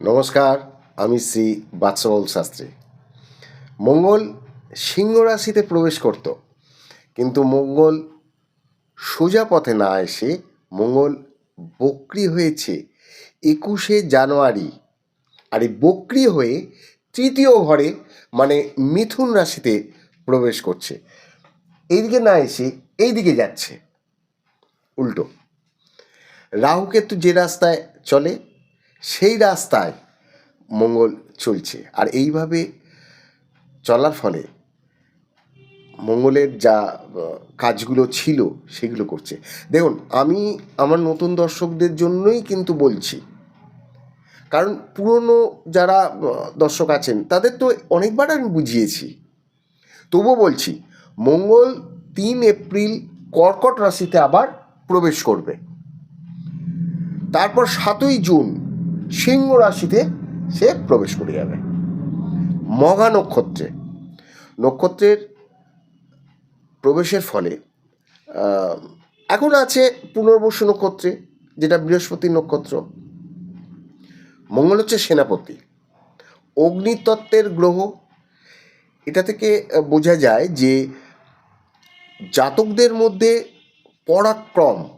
নমস্কার, আমি শ্রী বাৎসবল শাস্ত্রী। মঙ্গল সিংহ রাশিতে প্রবেশ করত, কিন্তু মঙ্গল সোজা পথে না এসে মঙ্গল বক্রি হয়েছে একুশে জানুয়ারি। আর এই বক্রি হয়ে তৃতীয় ঘরে মানে মিথুন রাশিতে প্রবেশ করছে। এইদিকে না এসে এইদিকে যাচ্ছে। উল্টো। রাহুকেতু যে রাস্তায় চলে সেই রাস্তায় মঙ্গল চলছে। আর এইভাবে চলার ফলে মঙ্গলের যা কাজগুলো ছিল সেগুলো করছে। দেখুন, আমি আমার নতুন দর্শকদের জন্যই কিন্তু বলছি, কারণ পুরনো যারা দর্শক আছেন, তাদের তো অনেকবার আমি বুঝিয়েছি। তবুও বলছি, মঙ্গল তিন এপ্রিল কর্কট রাশিতে আবার প্রবেশ করবে। তারপর সাতই জুন সিংহ রাশিতে সে প্রবেশ করে যাবে। মঘা নক্ষত্রে। নক্ষত্রের প্রবেশের ফলে এখন আছে পুনর্বসু নক্ষত্রে, যেটা বৃহস্পতি নক্ষত্র। মঙ্গল হচ্ছে সেনাপতি। অগ্নিতত্ত্বের গ্রহ। এটা থেকে বোঝা যায় যে জাতকদের মধ্যে পরাক্রম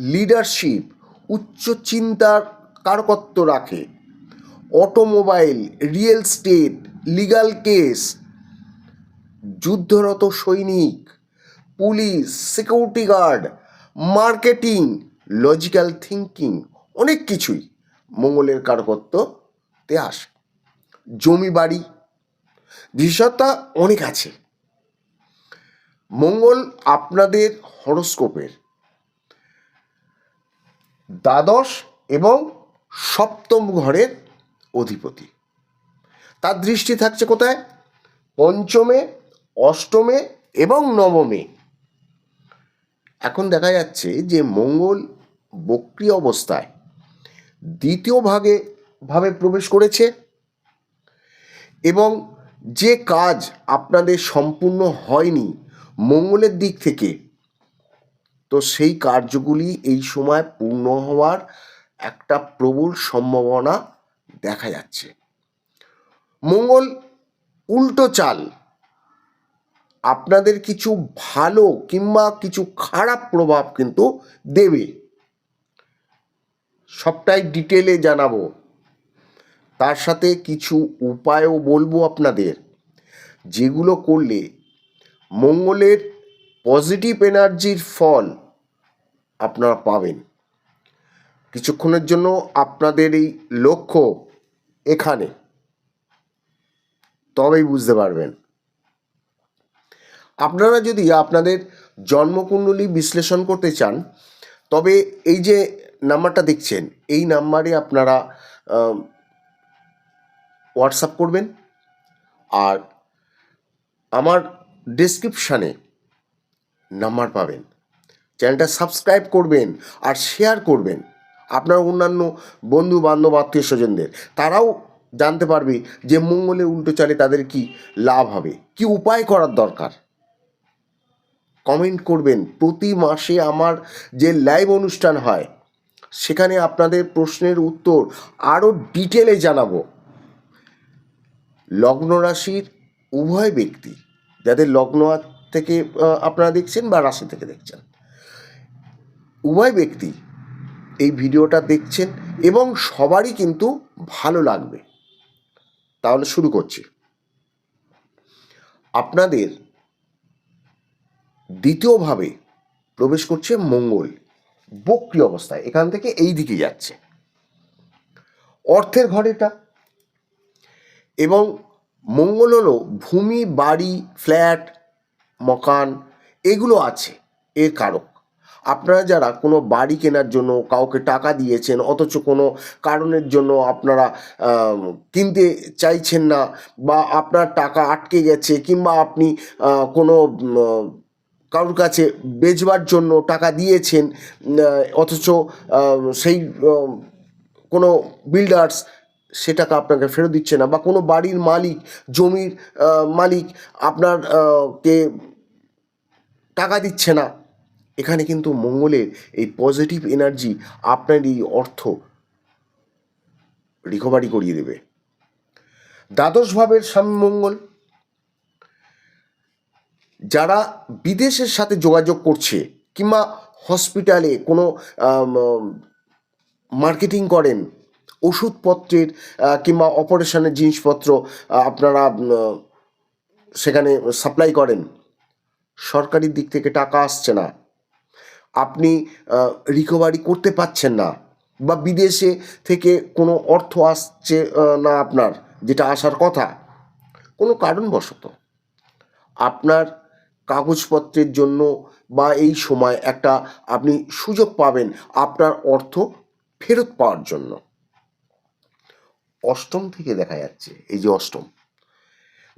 লিডারশিপ উচ্চ চিন্তার কারকত্ব রাখে। Automobile, real estate, legal case, যুদ্ধরত সৈনিক, police, security guard, marketing, logical thinking অনেক কিছুই মঙ্গলের কারকত্বতে আসে। জমি বাড়ি দৃশ্যতা অনেক আছে। মঙ্গল আপনাদের হরস্কোপের। দ্বাদশ এবং সপ্তম ঘরের অধিপতি। তার দৃষ্টি থাকছে কোথায়? পঞ্চমে, অষ্টমে এবং নবমে। এখন দেখা যাচ্ছে যে মঙ্গল বক্রি অবস্থায় দ্বিতীয় ভাগে, ভাবে প্রবেশ করেছে এবং যে কাজ আপনাদের সম্পূর্ণ হয়নি মঙ্গলের দিক থেকে, তো সেই কার্যগুলি এই সময় পূর্ণ হওয়ার একটা প্রবল সম্ভাবনা দেখা যাচ্ছে। মঙ্গল, উল্টো চাল। আপনাদের কিছু ভালো কিংবা কিছু খারাপ প্রভাব কিন্তু দেবে। সবটাই ডিটেলে জানাব। তার সাথে কিছু উপায়ও বলব আপনাদের। যেগুলো করলে মঙ্গলের পজিটিভ এনার্জির ফল আপনারা পাবেন। কিছুক্ষণের জন্য আপনাদের এই লক্ষ্য এখানে। তবেই বুঝতে পারবেন। আপনারা যদি আপনাদের জন্মকুণ্ডলী বিশ্লেষণ করতে চান, তবে এই যে নাম্বারটা দেখছেন, এই নাম্বারে আপনারা হোয়াটসঅ্যাপ করবেন। আর আমার ডেসক্রিপশানে নাম্বার পাবেন। চ্যানেলটা সাবস্ক্রাইব করবেন আর শেয়ার করবেন। আপনার অন্যান্য বন্ধু বান্ধব, আত্মীয় স্বজনদের, তারাও জানতে পারবে যে মঙ্গলে উল্টো চালে তাদের কি লাভ হবে, কি উপায় করার দরকার। কমেন্ট করবেন, প্রতি মাসে আমার যে লাইভ অনুষ্ঠান হয়, সেখানে আপনাদের প্রশ্নের উত্তর আরও ডিটেলে জানাব। লগ্ন রাশির উভয় ব্যক্তি, যাদের লগ্ন থেকে আপনারা দেখছেন বা রাশি থেকে দেখছেন, উভয় ব্যক্তি এই ভিডিওটা দেখছেন এবং সবারই কিন্তু ভালো লাগবে। তাহলে শুরু করছি। আপনাদের দ্বিতীয়ভাবে প্রবেশ করছে মঙ্গল, বক্রি অবস্থায় এখান থেকে এই দিকে যাচ্ছে। অর্থের ঘরেটা এবং মঙ্গল হলো ভূমি, বাড়ি, ফ্ল্যাট, মকান, এগুলো আছে, এর কারক। আপনারা যারা কোনো বাড়ি কেনার জন্য কাউকে টাকা দিয়েছেন, অথচ কোনো কারণের জন্য আপনারা কিনতে চাইছেন না বা আপনার টাকা আটকে গেছে কিংবা আপনি কোনো কারোর কাছে বেচবার জন্য টাকা দিয়েছেন অথচ সেই কোনো বিল্ডার্স সে টাকা আপনাকে ফেরত দিচ্ছে না বা কোনো বাড়ির মালিক, জমির মালিক আপনার কে টাকা দিচ্ছে না। এখানে কিন্তু মঙ্গলের এই পজিটিভ এনার্জি আপনার এই অর্থ রিকভারি করিয়ে দেবে। দ্বাদশ ভাবের স্বামী মঙ্গল, যারা বিদেশের সাথে যোগাযোগ করছে কিংবা হসপিটালে কোনো মার্কেটিং করেন, ওষুধপত্রের কিংবা অপারেশনের জিনিসপত্র আপনারা সেখানে সাপ্লাই করেন সরকারি দিক থেকে টাকা আসছে না। আপনি রিকভারি করতে পারছেন না বা বিদেশে থেকে কোনো অর্থ আসছে না আপনার, যেটা আসার কথা। কোনো কারণবশত আপনার কাগজপত্রের জন্য বা এই সময় একটা আপনি সুযোগ পাবেন আপনার অর্থ ফেরত পাওয়ার জন্য। অষ্টম থেকে দেখা যাচ্ছে, এই যে অষ্টম,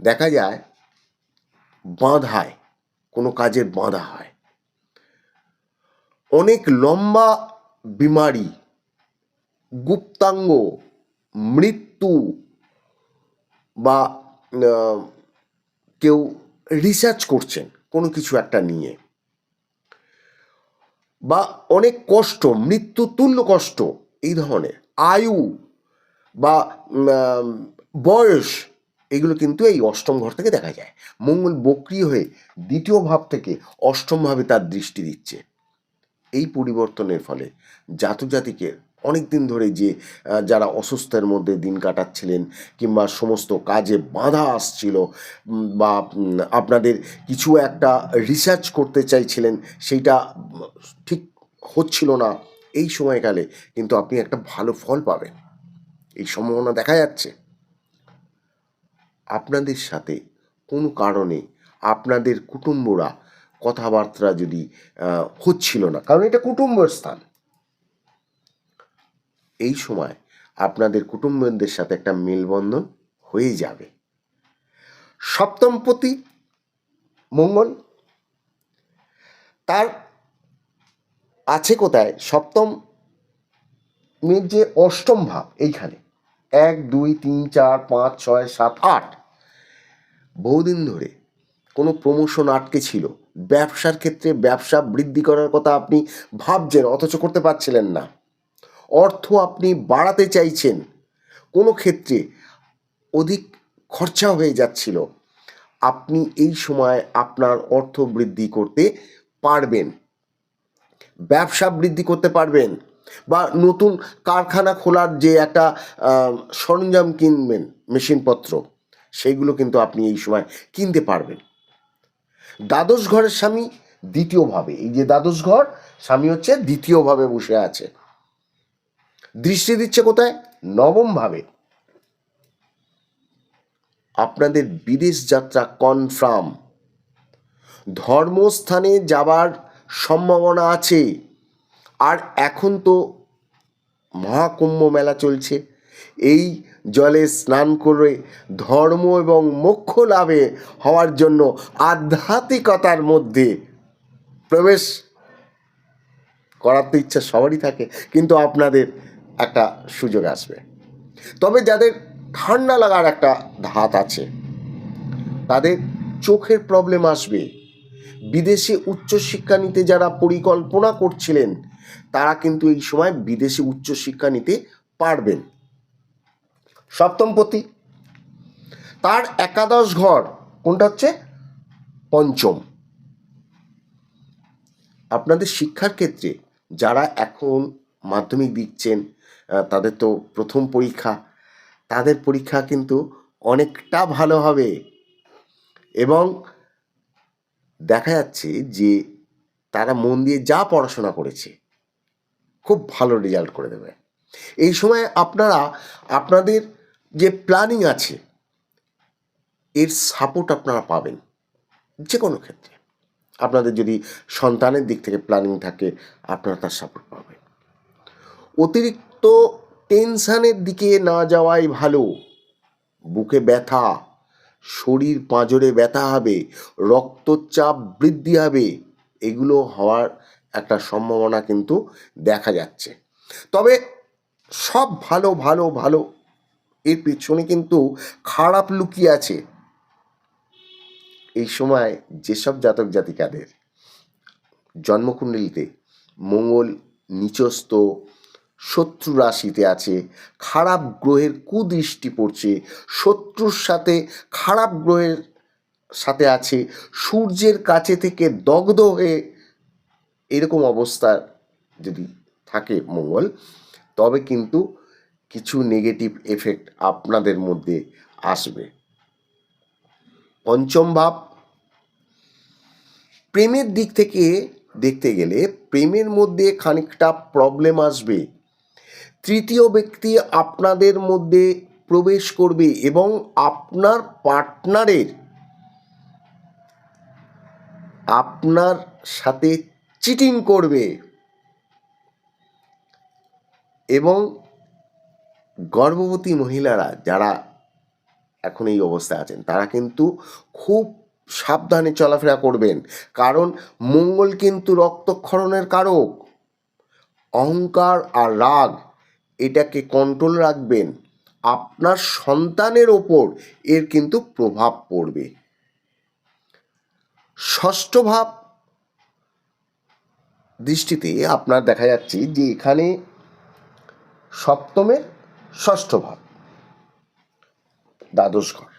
দেখা যায় বাঁধায় কোনো কাজের বাঁধা হয়। অনেক লম্বা বিমারি, গুপ্তাঙ্গ, মৃত্যু বা কেউ রিসার্চ করছেন কোনো কিছু একটা নিয়ে। বা অনেক কষ্ট, মৃত্যু তুল্য কষ্ট এই ধরনের, আয়ু বা বয়স, এগুলো কিন্তু এই অষ্টম ঘর থেকে দেখা যায়। মঙ্গল বক্রি হয়ে দ্বিতীয় ভাব থেকে অষ্টম ভাবে তার দৃষ্টি দিচ্ছে। এই পরিবর্তনের ফলে জাতক জাতিকের অনেক দিন ধরে যে যারা অসুস্থের মধ্যে দিন কাটাচ্ছিলেন কিংবা সমস্ত কাজে বাধা আসছিল বা আপনাদের কিছু একটা রিসার্চ করতে চাইছিলেন, সেইটা ঠিক হচ্ছিল না, এই সময়কালে কিন্তু আপনি একটা ভালো ফল পাবেন। এই সম্ভাবনা দেখা যাচ্ছে। আপনাদের সাথে কোনো কারণে আপনাদের কুটুম্বরা কথাবার্তা যদি হচ্ছিল না। কারণ এটা কুটুম্বের স্থান। এই সময় আপনাদের কুটুম্বদের সাথে একটা মেলবন্ধন হয়ে যাবে। সপ্তমপতি মঙ্গল, তার আছে কোথায়? সপ্তম মেয়ের যে অষ্টম ভাব, এইখানে। এক, দুই, তিন, চার, পাঁচ, ছয়, সাত, আট। বহুদিন ধরে কোনো প্রমোশন আটকে ছিল। ব্যবসার ক্ষেত্রে ব্যবসা বৃদ্ধি করার কথা আপনি ভাবছেন, অথচ করতে পারছিলেন না। অর্থ আপনি বাড়াতে চাইছেন, কোনো ক্ষেত্রে অধিক খরচা হয়ে যাচ্ছিল। আপনি এই সময় আপনার অর্থ বৃদ্ধি করতে পারবেন। ব্যবসা বৃদ্ধি করতে পারবেন বা নতুন কারখানা খোলার যে একটা সরঞ্জাম কিনবেন, মেশিনপত্র সেইগুলো কিন্তু আপনি এই সময় কিনতে পারবেন। দ্বাদশ ঘরের স্বামী দ্বিতীয়ভাবে। এই যে দ্বাদশ ঘর, স্বামী হচ্ছে দ্বিতীয়ভাবে বসে আছে। দৃষ্টি দিচ্ছে কোথায়? নবম ভাবে আপনাদের বিদেশ যাত্রা কনফার্ম ধর্মস্থানে যাবার সম্ভাবনা আছে। আর এখন তো মহাকুম্ভ মেলা চলছে। এই জলে স্নান করে ধর্ম এবং মোক্ষ লাভে হওয়ার জন্য আধ্যাত্মিকতার মধ্যে প্রবেশ করার তো ইচ্ছা সবারই থাকে, কিন্তু আপনাদের একটা সুযোগ আসবে। তবে যাদের ঠান্ডা লাগার একটা ধাত আছে, তাদের চোখের প্রবলেম আসবে। বিদেশে উচ্চশিক্ষা নিতে যারা পরিকল্পনা করছিলেন, তারা কিন্তু এই সময় বিদেশে উচ্চশিক্ষা নিতে পারবেন। সপ্তমপতি তার একাদশ ঘর কোনটা হচ্ছে? পঞ্চম। আপনাদের শিক্ষার ক্ষেত্রে যারা এখন মাধ্যমিক দিচ্ছেন তাদের তো প্রথম পরীক্ষা, তাদের পরীক্ষা কিন্তু অনেকটা ভালো হবে। এবং দেখা যাচ্ছে যে তারা মন দিয়ে যা পড়াশোনা করেছে, খুব ভালো রেজাল্ট করে দেবে। এই সময় আপনারা, আপনাদের যে প্ল্যানিং আছে, এর সাপোর্ট আপনারা পাবেন যে কোনো ক্ষেত্রে। আপনাদের যদি সন্তানের দিক থেকে প্ল্যানিং থাকে, আপনারা তার সাপোর্ট পাবেন। অতিরিক্ত টেনশানের দিকে না যাওয়াই ভালো। বুকে ব্যথা, শরীর পাঁজরে ব্যথা হবে, রক্তচাপ বৃদ্ধি হবে, এগুলো হওয়ার একটা সম্ভাবনা কিন্তু দেখা যাচ্ছে। তবে সব ভালো ভালো ভালো এর পেছনে কিন্তু খারাপ লুকিয়ে আছে। এই সময় যেসব জাতক জাতিকাদের জন্মকুণ্ডলিতে মঙ্গল নিচস্থ শত্রু রাশিতে আছে, খারাপ গ্রহের কুদৃষ্টি পড়ছে, শত্রুর সাথে খারাপ গ্রহের সাথে আছে, সূর্যের কাছে থেকে দগ্ধ হয়ে এরকম অবস্থা যদি থাকে মঙ্গল, তবে কিন্তু কিছু নেগেটিভ এফেক্ট আপনাদের মধ্যে আসবে। পঞ্চম ভাব, প্রেমের দিক থেকে দেখতে গেলে প্রেমের মধ্যে খানিকটা প্রবলেম আসবে। তৃতীয় ব্যক্তি আপনাদের মধ্যে প্রবেশ করবে এবং আপনার পার্টনারের আপনার সাথে চিটিং করবে। এবং গর্ভবতী মহিলারা যারা এখন এই অবস্থায় আছেন, তারা কিন্তু খুব সাবধানে চলাফেরা করবেন। কারণ মঙ্গল কিন্তু রক্তক্ষরণের কারক। অহংকার আর রাগ, এটাকে কন্ট্রোল রাখবেন। আপনার সন্তানের ওপর এর কিন্তু প্রভাব পড়বে। ষষ্ঠ ভাব দৃষ্টিতে আপনার দেখা যাচ্ছে যে এখানে সপ্তমের ষষ্ঠ ভাব দ্বাদশ ঘর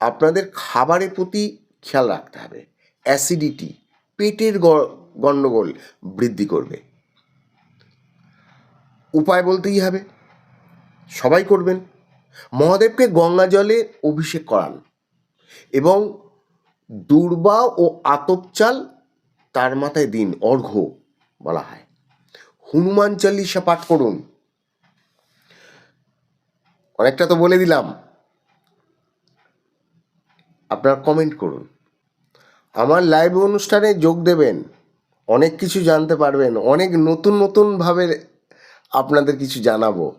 আপনাদের খাবারের প্রতি খেয়াল রাখতে হবে। অ্যাসিডিটি পেটের গণ্ডগোল বৃদ্ধি করবে। উপায় বলতেই হবে, সবাই করবেন। মহাদেবকে গঙ্গা জলে অভিষেক করান এবং দুর্বা ও আতপচাল তার মাথায় দিন, অর্ঘ্য বলা হয়। হনুমান চালিসা পাঠ করুন। অনেকটা তো বলে দিলাম। আপনারা কমেন্ট করুন। আমার লাইভ অনুষ্ঠানে যোগ দেবেন। অনেক কিছু জানতে পারবেন। অনেক নতুন নতুনভাবে আপনাদের কিছু জানাব।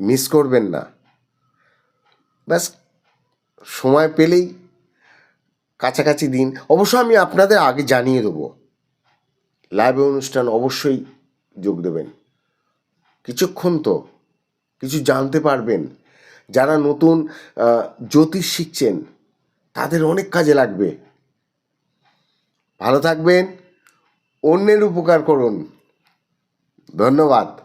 মিস করবেন না। ব্যাস, সময় পেলেই কাছাকাছি দিন। অবশ্য আমি আপনাদের আগে জানিয়ে দেবো। লাইভ অনুষ্ঠান অবশ্যই যোগ দেবেন। কিছুক্ষণ তো, কিছু জানতে পারবেন। যারা নতুন জ্যোতিষ শিখছেন, তাদের অনেক কাজে লাগবে। ভালো থাকবেন, অন্যের উপকার করুন। ধন্যবাদ।